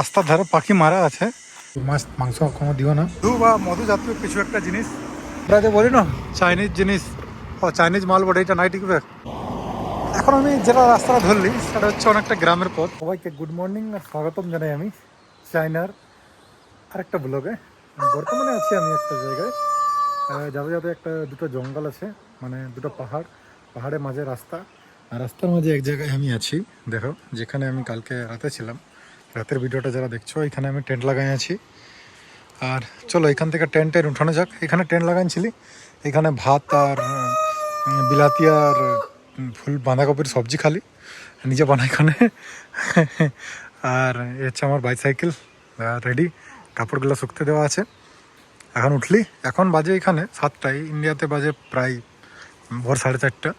রাস্তার ধারে পাখি মারা আছে। মাছ মাংস কোনো দিও না। দু বা মধু জাতীয় কিছু একটা জিনিস। আমরা যে বলি না চাইনিজ জিনিস। ও চাইনিজ মাল বটে এটা নাই টিকবে এখন আমি যেটা রাস্তাটা ধরলি সেটা হচ্ছে অনেকটা গ্রামের পথ। সবাইকে গুড মর্নিং আর স্বাগতম জানাই আমি চাইনার আরেকটা ব্লগে বর্তমানে আছি আমি একটা জায়গায়। যাতে যাতে একটা দুটো জঙ্গল আছে মানে দুটো পাহাড় পাহাড়ের মাঝে রাস্তা। আর রাস্তার মাঝে এক জায়গায় আমি আছি দেখো যেখানে আমি কালকে রাতে ছিলাম। রাতের ভিডিওটা যারা দেখছ, এখানে আমি টেন্ট লাগাই আছি। আর চলো, এখান থেকে টেন্ট টেন্ট উঠানো যাক। এখানে টেন্ট লাগাইছিলি। এখানে ভাত আর বিলাতি আর ফুল, বাঁধাকপির সবজি খালি। নিজে বানাই এখানে। আর এ হচ্ছে আমার বাইসাইকেল। রেডি কাপড়গুলো শুকতে দেওয়া আছে। এখন উঠলি। এখন বাজে এখানে সাতটায়। ইন্ডিয়াতে বাজে প্রায় ভোর সাড়ে চারটা।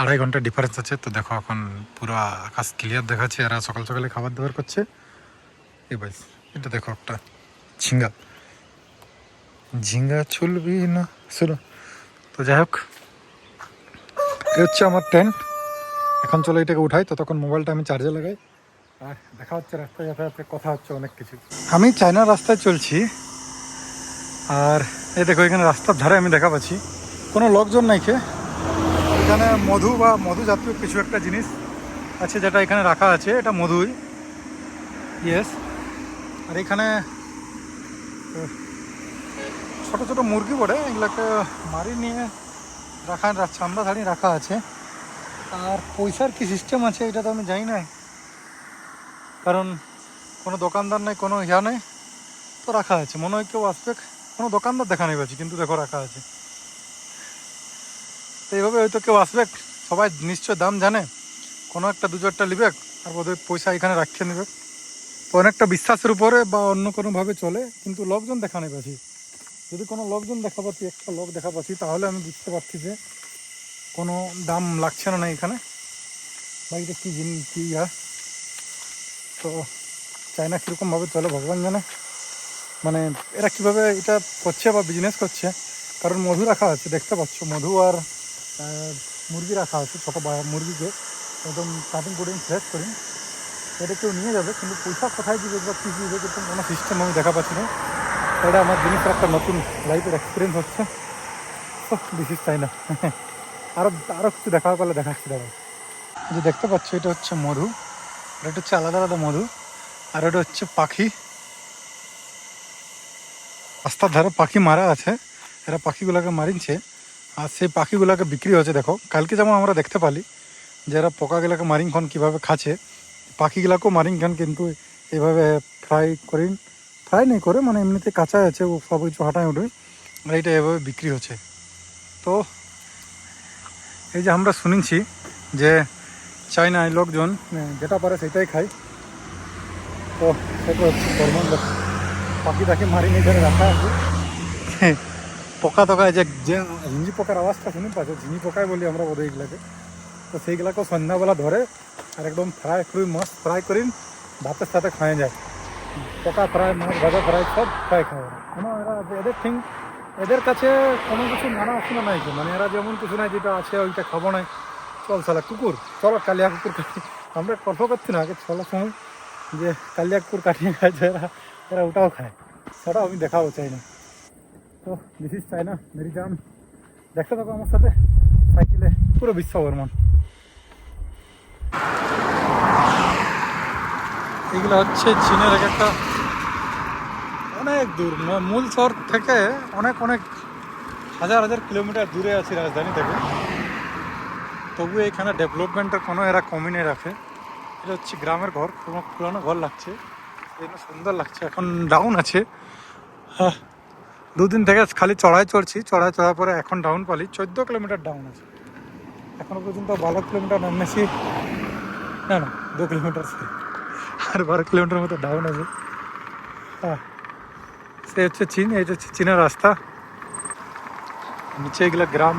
আড়াই ঘণ্টা ডিফারেন্স আছে। তো দেখো, এখন পুরো আকাশ ক্লিয়ার দেখাচ্ছে। এরা সকাল সকালে খাবার দাবার করছে। এই বাইস এটা দেখো একটা ঝিঙ্গা। ঝিঙ্গা চলবি না? শুনো তো যাই হোক এ হচ্ছে আমার টেন্ট এখন চলো এটাকে উঠাই তো তখন মোবাইলটা আমি চার্জে লাগাই। আর দেখা হচ্ছে রাস্তায় যাতায়াতে, কথা হচ্ছে অনেক কিছু। আমি চায়নার রাস্তায় চলছি, আর এই দেখো এখানে রাস্তার ধারে আমি দেখা পাচ্ছি। কোনো লোকজন নাই কে? এখানে মধু বা মধু জাতীয় কিছু একটা জিনিস আছে যেটা এখানে রাখা আছে, এটা মধুই। ইয়েস আর এখানে ছোট ছোট মুরগি বটে এগুলোকে মারি নিয়ে রাখা চামড়া ধাড়ি রাখা আছে। আর পয়সার কি সিস্টেম আছে এটা তো আমি জানি না। কারণ কোনো দোকানদার নেই, কোনো ইয়া নেই, তো রাখা আছে। মনে হয় কেউ আসবে, কোনো দোকানদার দেখা নেই কিন্তু দেখো রাখা আছে। তো এইভাবে হয়তো কেউ আসবে, সবাই নিশ্চয় দাম জানে। কোনো একটা, দু চারটা নিবে, আর বোধহয় পয়সা এখানে রাখিয়ে নেবে। অনেকটা বিশ্বাসের উপরে বা অন্য কোনোভাবে চলে, কিন্তু লোকজন দেখা নেই পাচ্ছি যদি কোনো লোকজন দেখা পাচ্ছি, একটা লোক দেখা পাচ্ছি, তাহলে আমি বুঝতে পারছি যে কোনো দাম লাগছে না না এখানে। বা এটা কী জিনিস কী ইয়া? তো চায়না কীরকমভাবে চলে ভগবান জানে? মানে এরা কীভাবে এটা করছে বা বিজনেস করছে? কারণ মধু রাখা আছে, দেখতে পাচ্ছ। মধু আর মুরগি রাখা আছে, ছোটো মুরগিকে। একদম কাটিং করে ফ্রেশ করে। এটা কেউ নিয়ে যাবে, কিন্তু পয়সা কোথায় দিবে, বা কী দিবে কিন্তু কোনো সিস্টেম আমি দেখা পাচ্ছি না। এটা আমার জিনিসের একটা নতুন লাইফের এক্সপিরিয়েন্স হচ্ছে। তো বিশেষ চাই না আরও আরও কিছু দেখা পেলে দেখাচ্ছি দাঁড়া যে দেখতে পাচ্ছ, এটা হচ্ছে মধু। আর এটা হচ্ছে আলাদা আলাদা মধু। আর এটা হচ্ছে পাখি। রাস্তার ধারে পাখি মারা আছে। এরা পাখিগুলোকে মারিনছে। আর সেই পাখিগুলোকে বিক্রি হচ্ছে দেখো। কালকে যেমন আমরা দেখতে পালি যে এরা পোকাগুলোকে মারিংখন কীভাবে খাচ্ছে পাখিগুলোকেও মারিংখান কিন্তু এভাবে ফ্রাই করিন। ফ্রাই নেই করে মানে এমনিতে কাঁচা আছে, ও সব কিছু হাঁটায় উঠে আর এইটা এভাবে বিক্রি হচ্ছে। তো, এই যে আমরা শুনেছি যে চাইনায় লোকজন যেটা পারে সেটাই খায়। তো, সেটা হচ্ছে কর্মন পাখি টাখি মারি নিয়ে ধরে রাখা আছে। পোকা তোকায় যে যে ঝিঞ্জি পোকার আওয়াজটা শুনে পাচ্ছ ঝিঞ্জি পোকায় বলি আমরা বোধহয় এগুলাকে। তো সেইগুলাকেও সন্ধ্যাবেলা ধরে আর একদম ফ্রাই করে মাছ ফ্রাই করি ভাতের সাথে খাওয়া যায়। পোকা ফ্রাই, মাছ ভাজা ফ্রাই, সব ফ্রাই খাওয়া কোনো এরা এদের ঠিক এদের কাছে কোনো কিছু মানা অসুবিধা নাই তো মানে এরা যেমন কিছু নাই যেটা আছে, ওইটা খাব নাই। চল সালা কুকুর, চলো কালিয়া কুকুর কাটি। আমরা গল্প করছি না, আগে চলার সময় যে কালিয়া কুকুর কাটিয়ে খাইছে এরা এরা ওটাও খায়। সেটা আমি দেখাবো চাই না। তো দিস চাই না মেরি জান দেখতে থাকো আমার সাথে, সাইকেলে, পুরো বিশ্ববর্মন এগুলো হচ্ছে চীনের এক একটা অনেক দূর, মূল শহর থেকে অনেক অনেক হাজার হাজার কিলোমিটার দূরে আছি রাজধানী থেকে। তবু এখানে ডেভেলপমেন্টের কোনো এরা কমই নেই রাখে এটা হচ্ছে গ্রামের ঘর কোনো পুরানো ঘর লাগছে। এই সুন্দর লাগছে, এখন ডাউন আছে। হ্যাঁ দুদিন থেকে খালি চড়াই চড়ছি, চড়াই চড়ার পরে এখন ডাউন পালি, চোদ্দ কিলোমিটার ডাউন আছে। এখনও পর্যন্ত বারো কিলোমিটার নামেছি না না, দু কিলোমিটার। আর বারো কিলোমিটার মতো ডাউন আছে। হ্যাঁ সে হচ্ছে চীন, এই হচ্ছে চীনের রাস্তা। নিচে এগুলো গ্রাম।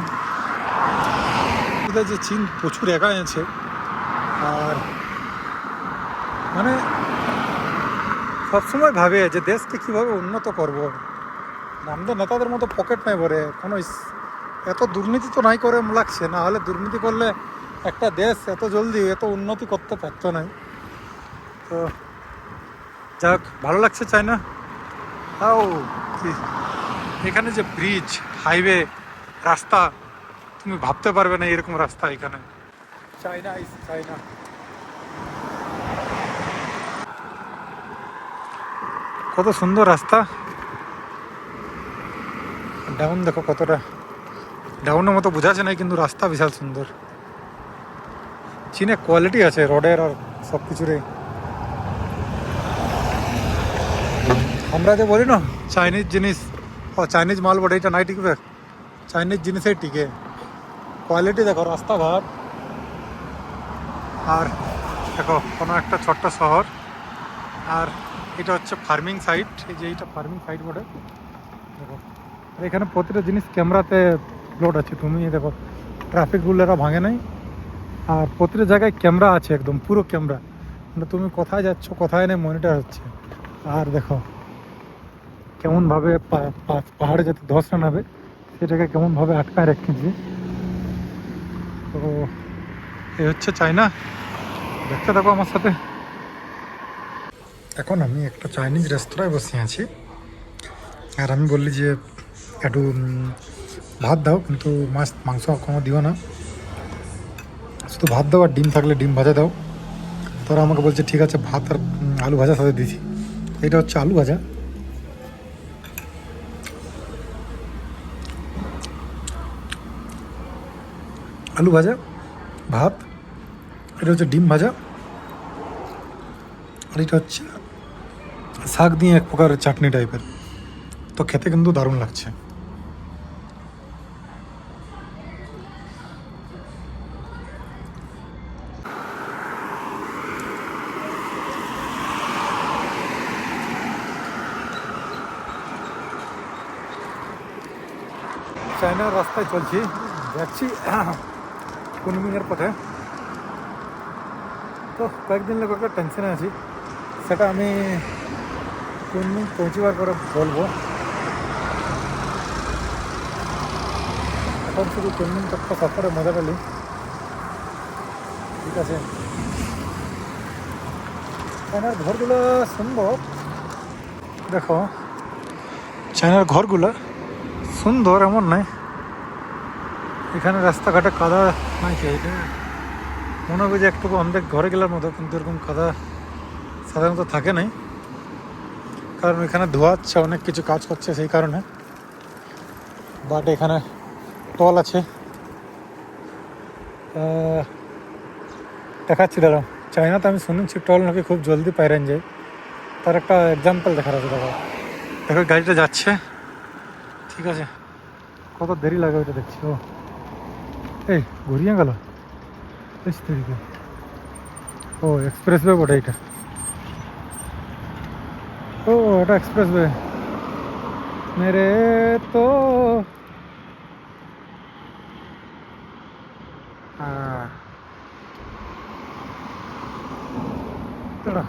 যে চীন প্রচুর একাই আছে। আর মানে সবসময় ভাবে যে দেশকে কীভাবে উন্নত করব। আমাদের নেতাদের মতো পকেট নাই ভরে কোনো এত দুর্নীতি তো নাই করে লাগছে। না হলে দুর্নীতি করলে একটা দেশ এত জলদি এত উন্নতি করতে পারতো না। তো যাক, ভালো লাগছে চায়না। তাও এখানে যে ব্রিজ হাইওয়ে রাস্তা, তুমি ভাবতে পারবে না এরকম রাস্তা এখানে। কত সুন্দর রাস্তা। ডাউন দেখো কতটা। ডাউনের মতো বোঝা যাচ্ছে না, কিন্তু রাস্তা বিশাল সুন্দর। চীনে কোয়ালিটি আছে রোডের আর সব কিছুরই আমরা যে বলি না চাইনিজ জিনিস, ও চাইনিজ মাল বটে, এটা নাই টিকবে চাইনিজ জিনিসেই টিকে কোয়ালিটি দেখো, রাস্তাঘাট। আর দেখো, কোনো একটা ছোট্ট শহর। আর এটা হচ্ছে ফার্মিং সাইট এই যে এইটা ফার্মিং সাইট বটে। দেখো, আর এখানে প্রতিটা জিনিস ক্যামেরাতে লোড আছে। তুমি দেখো ট্রাফিকগুলো এরা ভাঙে নাই। আর প্রতিটা জায়গায় ক্যামেরা আছে একদম, পুরো ক্যামেরা। মানে তুমি কোথায় যাচ্ছ, কোথায় নেই মনিটর হচ্ছে। আর দেখো কেমনভাবে পাহাড়ে যাতে ধস না নামে, সেটাকে কেমনভাবে আটকায় রেখেছি। তো এ হচ্ছে চাইনা দেখতে থাকো আমার সাথে। এখন আমি একটা চাইনিজ রেস্তোরাঁয় বসে আছি। আর আমি বললি যে, একটু ভাত দাও, কিন্তু মাছ, মাংস কোনো দিও না। শুধু ভাত দাও আর ডিম থাকলে ডিম ভাজা দাও। তারা আমাকে বলছে, ঠিক আছে, ভাত আর আলু ভাজা সাথে দিছি। এটা হচ্ছে আলু ভাজা। আলু ভাজা, ভাত, এটা হচ্ছে ডিম ভাজা, আর এটা হচ্ছে শাক দিয়ে এক প্রকার চাটনি টাইপের। তো খেতে কিন্তু দারুণ লাগছে। চায়নার রাস্তায় চলছি। যাচ্ছি কুনমিংয়ের পথে। তো কয়েকদিন লোক একটা টেনশনে আছি। সেটা আমি কুনমিং পৌঁছিবার পরে বলব। এখন শুধু কুনমিং তত্ত্ব সফরে মজা পেলি। ঠিক আছে। চায়নার ঘরগুলো সুন্দর। দেখো। চায়নার ঘরগুলো সুন্দর এমন নাই এখানে রাস্তাঘাটে কাদা নাই এটা? মনে হবে যে একটু অনেক ঘরে গেলার মতো, কিন্তু এরকম কাদা সাধারণত থাকে নাই। কারণ এখানে ধোয়াচ্ছে, অনেক কিছু কাজ করছে সেই কারণে। বাট এখানে টল আছে। দেখাচ্ছি দাঁড়াও। চাইনাতে আমি শুনেছি টল নাকি খুব জলদি পাইরেন যায়। তার একটা এক্সাম্পল দেখার আছে, দেখো। দেখো, গাড়িটা যাচ্ছে। ঠিক আছে। কত দেরি লাগে ওইটা দেখছি, ও। এই ঘুরিয়ে গেল। বেশ দেরিকে ও এক্সপ্রেস ওয়ে বটে এটা ও এটা এক্সপ্রেস ওয়ে মেরে তো। হ্যাঁ দাঁড়া,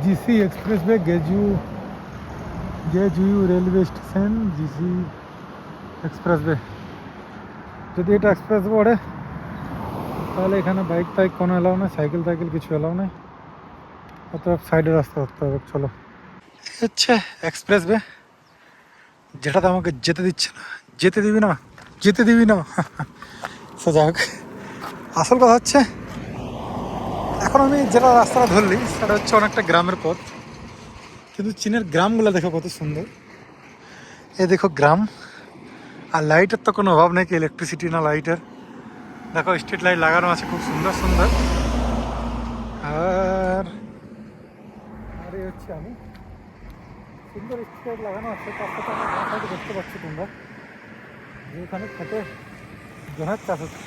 দেখে যায় জিসি এক্সপ্রেস वे गेजू গেজুইউ railway station GC expressway যদি এটা এক্সপ্রেস পড়ে তাহলে এখানে বাইক টাইক কোনো এলাও নেই সাইকেল টাইকেল কিছু এলাও নেই অতএব সাইডে রাস্তা ধরতে হবে চলো হচ্ছে এক্সপ্রেস वे যেটাতে আমাকে যেতে দিচ্ছে না যেতে দিবি না যেতে দিবি না সে যাক আসল কথা হচ্ছে এখন আমি যেটা রাস্তাটা ধরলি সেটা হচ্ছে অনেকটা গ্রামের পথ। কিন্তু চীনের গ্রামগুলো দেখো কত সুন্দর। এ দেখো গ্রাম। আর লাইটের তো কোনো অভাব নেই কি ইলেকট্রিসিটি না লাইটের দেখো স্ট্রিট লাইট লাগানো আছে খুব সুন্দর সুন্দর। আর আর হচ্ছে আমি। সুন্দর স্ট্রিট লাইট লাগানো আছে দেখতে পাচ্ছি তোমরা। যেখানে খেতে জোনার চাষ হচ্ছে।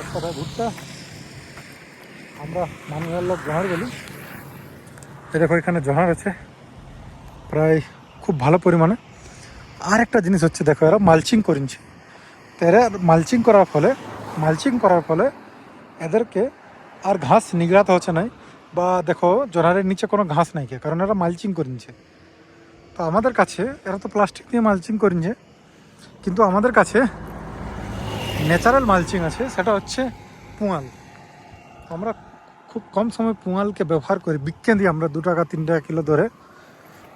এক কথায় ভুট্টা। আমরা মানুষের লোক জোহার বলি দেখো, এখানে জোহার আছে। প্রায় খুব ভালো পরিমাণে। আর একটা জিনিস হচ্ছে, দেখো, এরা মালচিং করেছে তো এরা মালচিং করার ফলে মালচিং করার ফলে এদেরকে আর ঘাস নিগড়াতে হচ্ছে নাই। বা দেখো জোনারের নিচে কোনো ঘাস নাই কে, কারণ এরা মালচিং করেছে তো আমাদের কাছে, এরা তো প্লাস্টিক দিয়ে মালচিং করেছে কিন্তু আমাদের কাছে ন্যাচারাল মালচিং আছে, সেটা হচ্ছে পুঁয়াল। আমরা খুব কম সময় পুঁয়ালকে ব্যবহার করি বিক্ষে দিই আমরা দু টাকা, তিন টাকা কিলো ধরে।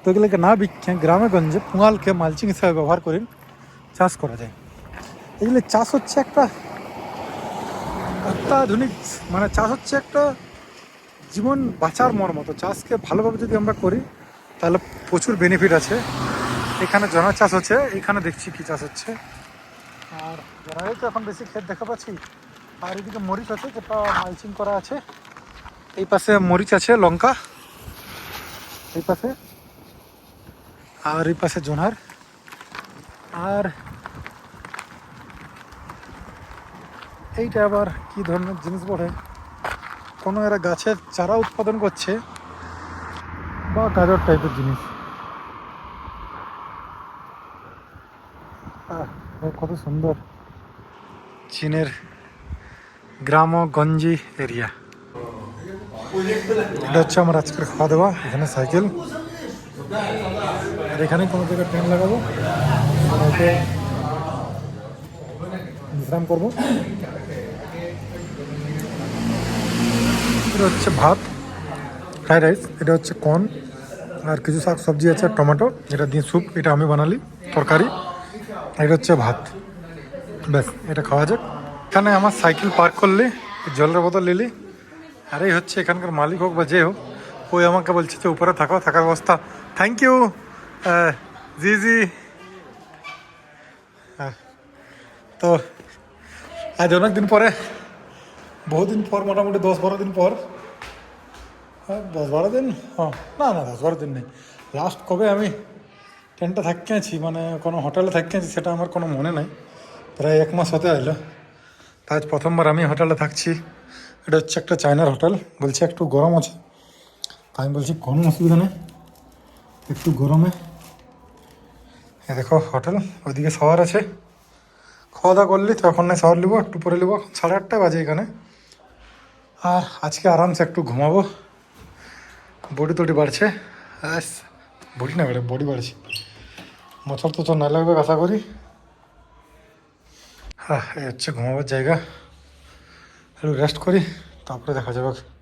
তো এগুলোকে না বিজ্ঞে গ্রামে গঞ্জে পুঁয়ালকে মালচিং হিসাবে ব্যবহার করি চাষ করা যায়। এগুলো চাষ হচ্ছে একটা অত্যাধুনিক মানে চাষ হচ্ছে একটা জীবন বাঁচার মর মতো। চাষকে ভালোভাবে যদি আমরা করি, তাহলে প্রচুর বেনিফিট আছে। এখানে জনা চাষ হচ্ছে, এখানে দেখছি কি চাষ হচ্ছে। আর জনাই তো এখন বেশি ক্ষেত দেখা পাচ্ছি। আর এদিকে মরিচ আছে, যেটা মালচিং করা আছে। এই পাশে মরিচ আছে, লঙ্কা। এই পাশে। আর এই পাশে জোনার। আর এইটা আবার কি ধরনের জিনিস বলে কোনো এরা গাছের চারা উৎপাদন করছে বা গাজর টাইপের জিনিস। কত সুন্দর। চীনের গ্রাম ও গঞ্জি এরিয়া। এটা হচ্ছে আমার আজকের খাওয়া দাওয়া এখানে সাইকেল। আর এখানে কোনো জায়গায় ট্রেন লাগাবো। বিশ্রাম করব। এটা হচ্ছে ভাত, ফ্রাইড রাইস, এটা হচ্ছে কর্ন, আর কিছু শাক সবজি আছে, টমেটো এটা দিয়ে স্যুপ, এটা আমি বানালি, তরকারি এটা হচ্ছে ভাত। ব্যাস, এটা খাওয়া যাক। এখানে আমার সাইকেল পার্ক করলে, জলের বোতল নিলি আর এই হচ্ছে এখানকার মালিক হোক বা যে হোক, ওই আমাকে বলছে যে উপরে থাকো, থাকার অবস্থা। থ্যাংক ইউ জি জি তো আজ অনেক দিন পরে বহুদিন পর, মোটামুটি দশ বারো দিন পর। দশ বারো দিন? হ্যাঁ না না, দশ বারো দিন নেই। লাস্ট কবে আমি টেন্টে থাকতে আছি মানে কোনো হোটেলে থাকতে আছি, সেটা আমার কোনো মনে নাই। প্রায় এক মাস হতে আইলো। তা আজ প্রথমবার আমি হোটেলে থাকছি। এটা হচ্ছে একটা চায়নার হোটেল। বলছে একটু গরম আছে। তাই আমি বলছি, কোনো অসুবিধা নেই। একটু গরমে। এ দেখো, হোটেল। ওইদিকে শহর আছে। খাওয়া দাওয়া করলি তো এখন না শহর নিবো, একটু পরে নিবো। সাড়ে আটটা বাজে এখানে। আর আজকে আরামসে একটু ঘুমাবো। বডি টডি বাড়ছে। আস বডি না বেড়ে বডি বাড়ছে। মোচর তো না লাগবে, আশা করি। হ্যাঁ এই হচ্ছে ঘুমাবার জায়গা। একটু রেস্ট করি তারপরে দেখা যাবে।